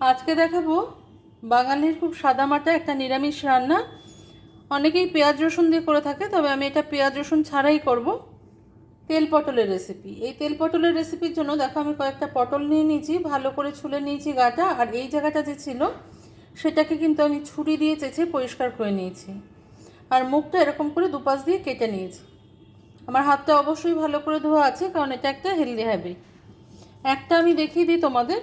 আজকে দেখাবো বাঙালির খুব সাদামাটা একটা নিরামিষ রান্না। অনেকেই পেঁয়াজ রসুন দিয়ে করে থাকে, তবে আমি এটা পেঁয়াজ রসুন ছাড়াই করব। তেল পটলের রেসিপি এই তেল পটলের রেসিপির জন্য দেখো আমি কয়েকটা পটল নিয়ে নিয়েছি, ভালো করে ছুলে নিয়েছি গাটা, আর এই জায়গাটা যে ছিল, সেটাকে কিন্তু আমি ছুরি দিয়ে চেঁচে পরিষ্কার করে নিয়েছি। আর মুখটা এরকম করে দুপাশ দিয়ে কেটে নিয়েছি। আমার হাতটা অবশ্যই ভালো করে ধোয়া আছে, কারণ এটা একটা হেলদি হ্যাবিট একটা আমি দেখিয়ে দিই তোমাদের।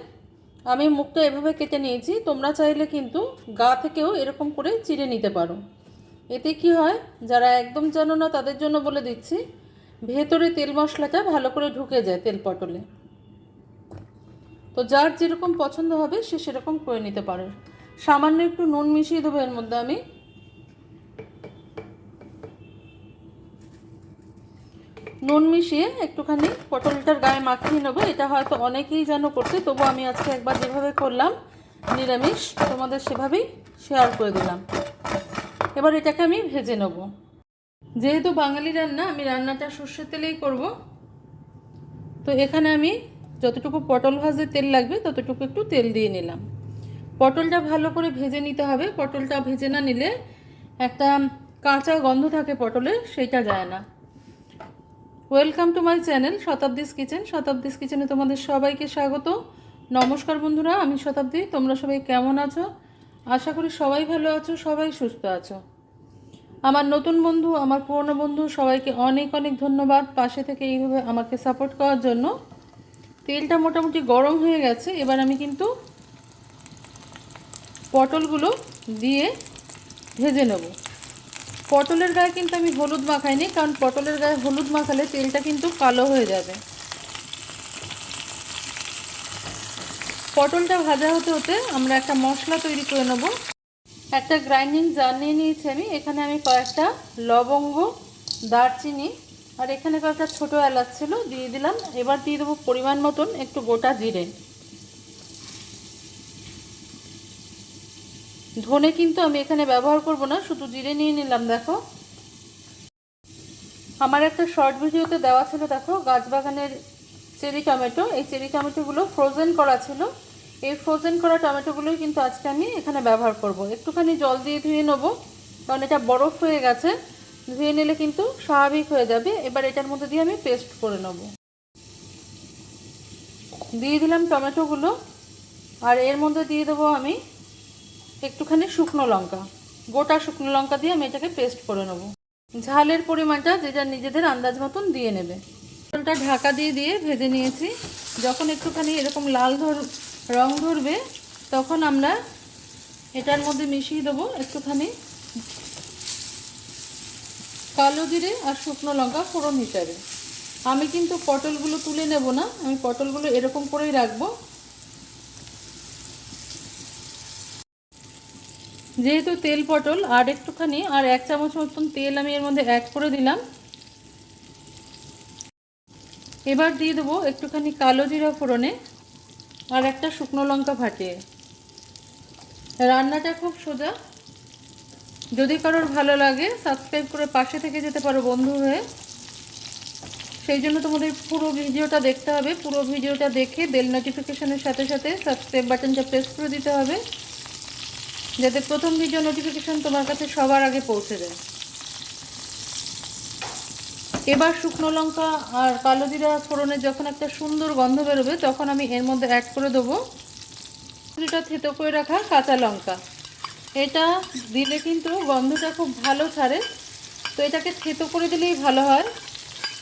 আমি মুখটা এভাবে কেটে নিয়েছি, তোমরা চাইলে কিন্তু গা থেকেও এরকম করে চিড়ে নিতে পারো। এতে কি হয়, যারা একদম জানো না তাদের জন্য বলে দিচ্ছি, ভেতরে তেল মশলাটা ভালো করে ঢুকে যায় তেল পটলে। তো যার যেরকম পছন্দ হবে সে সেরকম করে নিতে পারে। সামান্য একটু নুন মিশিয়ে দেবো এর মধ্যে আমি। নুন মিশিয়ে একটুখানি পটলটার গায়ে মাখিয়ে নেব। এটা হয়তো অনেকেই যেন করতে, তবু আমি আজকে একবার যেভাবে করলাম নিরামিষ, তোমাদের সেভাবেই শেয়ার করে দিলাম। এবার এটাকে আমি ভেজে নেব। যেহেতু বাঙালি রান্না, আমি রান্নাটা সর্ষের তেলেই করব। তো এখানে আমি যতটুকু পটল ভাজে তেল লাগবে, ততটুকু একটু তেল দিয়ে নিলাম। পটলটা ভালো করে ভেজে নিতে হবে। পটলটা ভেজে না নিলে একটা কাঁচা গন্ধ থাকে পটলের সেটা যায় না। Welcome to my channel Shatabdi's kitchen Shatabdi's কিচেনে তোমাদের সবাইকে স্বাগত। নমস্কার বন্ধুরা, আমি শতাব্দী। তোমরা সবাই কেমন আছো? আশা করি সবাই ভালো আছো, সবাই সুস্থ আছো। আমার নতুন বন্ধু, আমার পুরনো বন্ধু, সবাইকে অনেক অনেক ধন্যবাদ। পাশে থেকে এইভাবে আমাকে সাপোর্ট করার জন্য। তেলটা মোটামুটি গরম হয়ে গেছে। এবার আমি কিন্তু পটলগুলো দিয়ে ভেজে নেব। পটলের গায়ে কিন্তু আমি হলুদ মাখাইনি, কারণ পটলের গায়ে হলুদ মাখালে তেলটা কিন্তু কালো হয়ে যাবে। পটলটা ভাজা হতে হতে আমরা একটা মশলা তৈরি করে নেব। একটা গ্রাইন্ডিং জার নিয়ে নিয়েছি আমি, এখানে আমি কয়েকটা লবঙ্গ, দারচিনি, আর এখানে কয়েকটা ছোটো এলাচ ছিল, দিয়ে দিলাম। এবার দিয়ে দেবো পরিমাণ মতন একটু গোটা জিরে। ধনে কিন্তু আমি এখানে ব্যবহার করব না, শুধু জিরে নিয়ে নিলাম, দেখো। আমার একটা শর্ট ভিডিওতে দেওয়া ছিল, দেখো, গাছবাগানের চেরি টমেটো। এই চেরি টমেটোগুলো ফ্রোজেন করা ছিল। এই ফ্রোজেন করা টমেটোগুলোই কিন্তু আজকে আমি এখানে ব্যবহার করব। একটুখানি জল দিয়ে ধুয়ে নেব, কারণ এটা বরফ হয়ে গেছে। ধুয়ে নিলে কিন্তু স্বাভাবিক হয়ে যাবে। এবার এটার মধ্যে দিয়ে আমি পেস্ট করে নেব। দিয়ে দিলাম টমেটোগুলো। আর এর মধ্যে দিয়ে দেবো আমি একটুখানি শুকনো লঙ্কা। গোটা শুকনো লঙ্কা দিয়ে আমি এটাকে পেস্ট করে নেব। ঝালের পরিমাণটা যে যার নিজেদের আন্দাজ মতন দিয়ে নেবে। পটলটা ঢাকা দিয়ে দিয়ে ভেজে নিয়েছি। যখন একটুখানি এরকম লাল ধর, রং ধরবে, তখন আমরা এটার মধ্যে মিশিয়ে দেবো একটুখানি কালো জিরে আর শুকনো লঙ্কা ফোড়ন হিসাবে। আমি কিন্তু পটলগুলো তুলে নেব না, আমি পটলগুলো এরকম করেই রাখব। যেহেতু তেল পটল, আর একটুখানি, আর এক চামচ মতন তেল আমি এর মধ্যে অ্যাড করে দিলাম। এবার দিয়ে দেবো একটুখানি কালো জিরা ফোড়নে আর একটা শুকনো লঙ্কা ফাটিয়ে। রান্নাটা খুব সোজা। যদি কারোর ভালো লাগে সাবস্ক্রাইব করে পাশে থেকে যেতে পারো বন্ধু হয়ে। সেই জন্য তোমাদের পুরো ভিডিওটা দেখতে হবে। পুরো ভিডিওটা দেখে বেল নোটিফিকেশনের সাথে সাথে সাবস্ক্রাইব বাটনটা প্রেস করে দিতে হবে। যাতে প্রথম ভিডিও নোটিফিকেশন তোমার কাছে সবার আগে পৌঁছে যায়। এবার শুকনো লঙ্কা আর কালো জিরা ফোড়নের যখন একটা সুন্দর গন্ধ বেরোবে, তখন আমি এর মধ্যে অ্যাড করে দেবো এটা থেতো করে রাখা কাঁচা লঙ্কা। এটা দিলে কিন্তু গন্ধটা খুব ভালো ছাড়ে। তো এটাকে থেতো করে দিলেই ভালো হয়।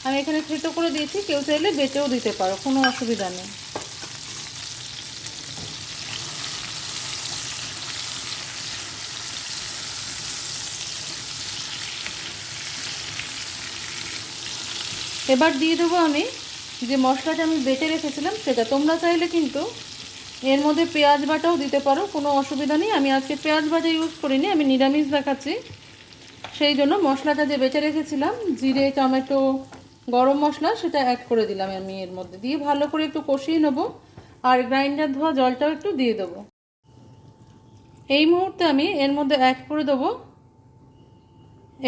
আমি এখানে থেতো করে দিয়েছি, কেউ চাইলে বেটেও দিতে পারো, কোনো অসুবিধা নেই। এবার দিয়ে দেবো আমি যে মশলাটা আমি বেটে রেখেছিলাম সেটা। তোমরা চাইলে কিন্তু এর মধ্যে পেঁয়াজ বাটাও দিতে পারো, কোনো অসুবিধা নেই। আমি আজকে পেঁয়াজ বাটা ইউজ করিনি, আমি নিরামিষ দেখাচ্ছি। সেই জন্য মশলাটা যে বেটে রেখেছিলাম, জিরে, টমেটো, গরম মশলা, সেটা অ্যাড করে দিলাম আমি এর মধ্যে। দিয়ে ভালো করে একটু কষিয়ে নেব আর গ্রাইন্ডার ধোয়া জলটাও একটু দিয়ে দেবো। এই মুহূর্তে আমি এর মধ্যে অ্যাড করে দেবো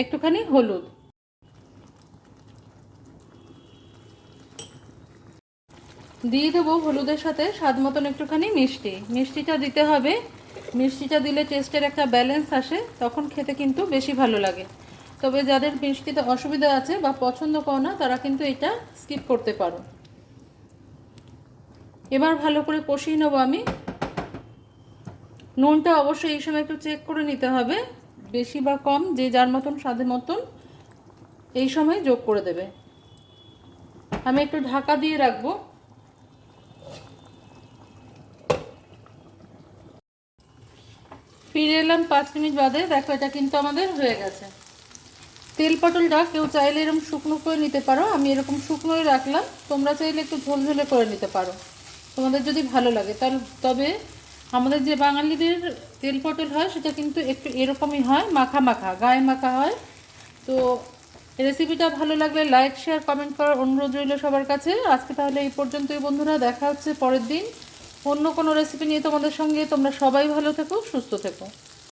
একটুখানি হলুদ। দিয়ে দেবো হলুদের সাথে স্বাদ মতন একটুখানি মিষ্টি। মিষ্টিটা দিতে হবে। মিষ্টিটা দিলে টেস্টের একটা ব্যালেন্স আসে, তখন খেতে কিন্তু বেশি ভালো লাগে। তবে যাদের মিষ্টিতে অসুবিধা আছে বা পছন্দ করো না, তারা কিন্তু এটা স্কিপ করতে পারো। এবার ভালো করে কষিয়ে নেব আমি। নুনটা অবশ্যই এই সময় একটু চেক করে নিতে হবে। বেশি বা কম, যে যার মতন স্বাদের মতন এই সময় যোগ করে দেবে। আমি একটু ঢাকা দিয়ে রাখব। ফিরে এলাম পাঁচ মিনিট বাদে। দেখো, এটা কিন্তু আমাদের হয়ে গেছে। তেল পটলটা কেউ চাইলে এরকম শুকনো করে নিতে পারো। আমি এরকম শুকনোই রাখলাম। তোমরা চাইলে একটু ঝোলঝোলে করে নিতে পারো। তোমাদের যদি ভালো লাগে, তাহলে, তবে আমাদের যে বাঙালিদের তেল পটল হয়, সেটা কিন্তু একটু এরকমই হয়, মাখা মাখা, গায়ে মাখা হয়। তো রেসিপিটা ভালো লাগলে লাইক, শেয়ার, কমেন্ট করার অনুরোধ রইল সবার কাছে। আজকে তাহলে এই পর্যন্তই বন্ধুরা। দেখা হচ্ছে পরের দিন। অন্য কোনো রেসিপি নিয়ে তোমাদের সঙ্গে। তোমরা সবাই ভালো থেকো সুস্থ থেকো।